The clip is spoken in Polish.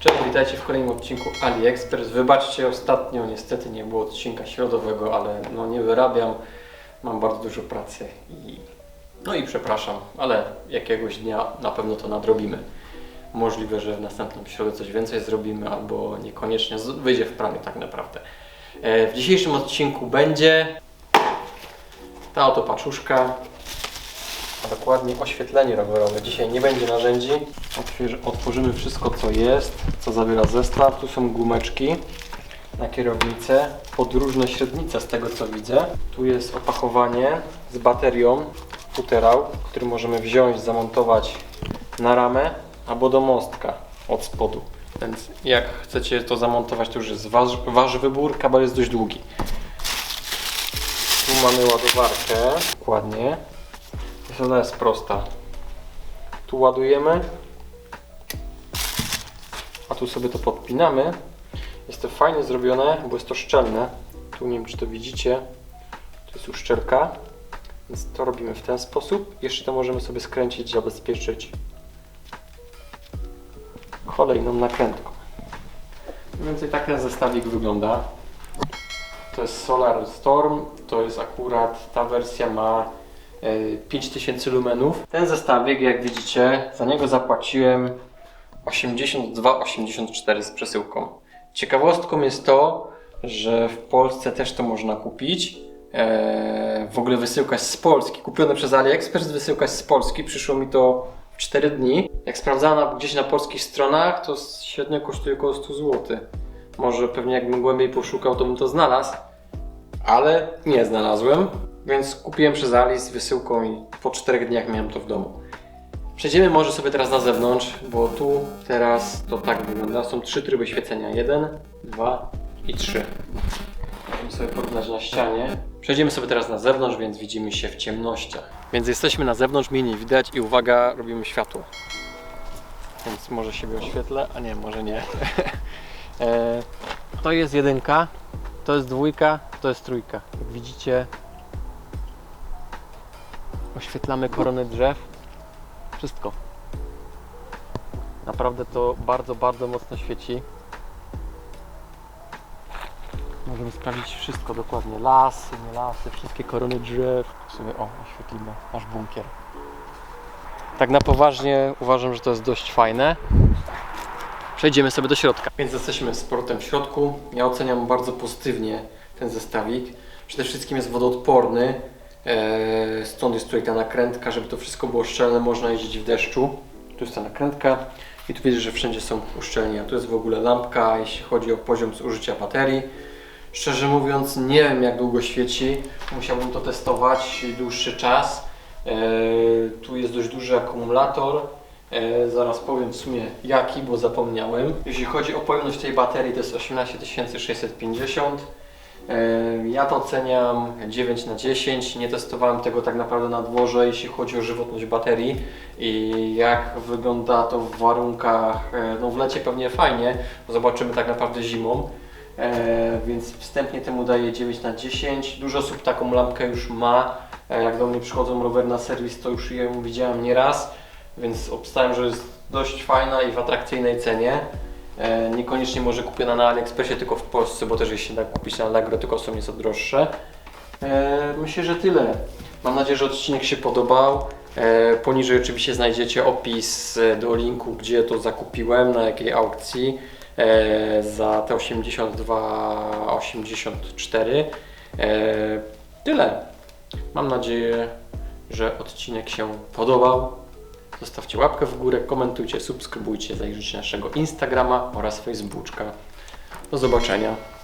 Cześć, witajcie w kolejnym odcinku AliExpress. Wybaczcie, ostatnio niestety nie było odcinka środowego, ale no nie wyrabiam. Mam bardzo dużo pracy i no i przepraszam, ale jakiegoś dnia na pewno to nadrobimy. Możliwe, że w następną środę coś więcej zrobimy, albo niekoniecznie wyjdzie w praniu tak naprawdę. E, W dzisiejszym odcinku będzie ta oto paczuszka, dokładnie oświetlenie rowerowe. Dzisiaj nie będzie narzędzi. Otworzymy wszystko, co jest, co zawiera zestaw. Tu są gumeczki na kierownicę, podróżne średnice z tego co widzę. Tu jest opakowanie z baterią futerał, który możemy wziąć, zamontować na ramę albo do mostka od spodu. Więc jak chcecie to zamontować, to już jest wasz, wasz wybór. Kabel jest dość długi. Tu mamy ładowarkę. Dokładnie. Ona jest prosta. Tu ładujemy, a tu sobie to podpinamy. Jest to fajnie zrobione, bo jest to szczelne. Tu nie wiem, czy to widzicie. To jest uszczelka. Więc to robimy w ten sposób. Jeszcze to możemy sobie skręcić, zabezpieczyć kolejną nakrętką. Mniej więcej tak ten zestawik wygląda. To jest Solar Storm, to jest akurat, ta wersja ma 5000 lumenów. Ten zestawik, jak widzicie, za niego zapłaciłem 82,84 z przesyłką. Ciekawostką jest to, że w Polsce też to można kupić. E, w ogóle wysyłka z Polski. Kupione przez AliExpress, wysyłka z Polski. Przyszło mi to w 4 dni. Jak sprawdzałem gdzieś na polskich stronach, to średnio kosztuje około 100 zł. Może pewnie jakbym głębiej poszukał, to bym to znalazł, ale nie znalazłem, więc kupiłem przez Ali z wysyłką i po 4 dniach miałem to w domu. Przejdziemy może sobie teraz na zewnątrz, bo tu teraz to tak wygląda. Są trzy tryby świecenia. Jeden, dwa i trzy. Możemy sobie porównać na ścianie. Przejdziemy sobie teraz na zewnątrz, więc widzimy się w ciemnościach. Więc jesteśmy na zewnątrz, mnie nie widać i uwaga, robimy światło. Więc może siebie oświetlę, a nie, może nie. E, to jest jedynka, to jest dwójka, to jest trójka. Jak widzicie, oświetlamy korony drzew. Wszystko. Naprawdę to bardzo, bardzo mocno świeci. Możemy sprawdzić wszystko dokładnie. Lasy, nie lasy, wszystkie korony drzew. Sobie, o, oświetlimy nasz bunkier. Tak na poważnie uważam, że to jest dość fajne. Przejdziemy sobie do środka. Więc jesteśmy z portem w środku. Ja oceniam bardzo pozytywnie ten zestawik. Przede wszystkim jest wodoodporny. Eee, Stąd jest tutaj ta nakrętka, żeby to wszystko było szczelne. Można jeździć w deszczu. Tu jest ta nakrętka. I tu widzę, że wszędzie są uszczelnienia. Tu jest w ogóle lampka, jeśli chodzi o poziom zużycia baterii. Szczerze mówiąc, nie wiem jak długo świeci. Musiałbym to testować dłuższy czas. Eee, tu jest dość duży akumulator. E, zaraz powiem w sumie jaki, bo zapomniałem. Jeśli chodzi o pojemność tej baterii, to jest 18650. Ja to oceniam 9 na 10. Nie testowałem tego tak naprawdę na dworze, jeśli chodzi o żywotność baterii i jak wygląda to w warunkach, e, no w lecie pewnie fajnie, zobaczymy tak naprawdę zimą. E, więc wstępnie temu daję 9 na 10. Dużo osób taką lampkę już ma. E, jak do mnie przychodzą rower na serwis, to już ją widziałem nieraz więc obstałem, że jest dość fajna i w atrakcyjnej cenie. E, niekoniecznie może kupiona na AliExpressie, tylko w Polsce, bo też je się da kupić na Allegro, tylko są nieco droższe. E, myślę, że tyle. Mam nadzieję, że odcinek się podobał. E, poniżej oczywiście znajdziecie opis do linku, gdzie to zakupiłem, na jakiej aukcji za te 82,84. E, tyle. Mam nadzieję, że odcinek się podobał. Zostawcie łapkę w górę, komentujcie, subskrybujcie, zajrzyjcie naszego Instagrama oraz Facebooka. Do zobaczenia.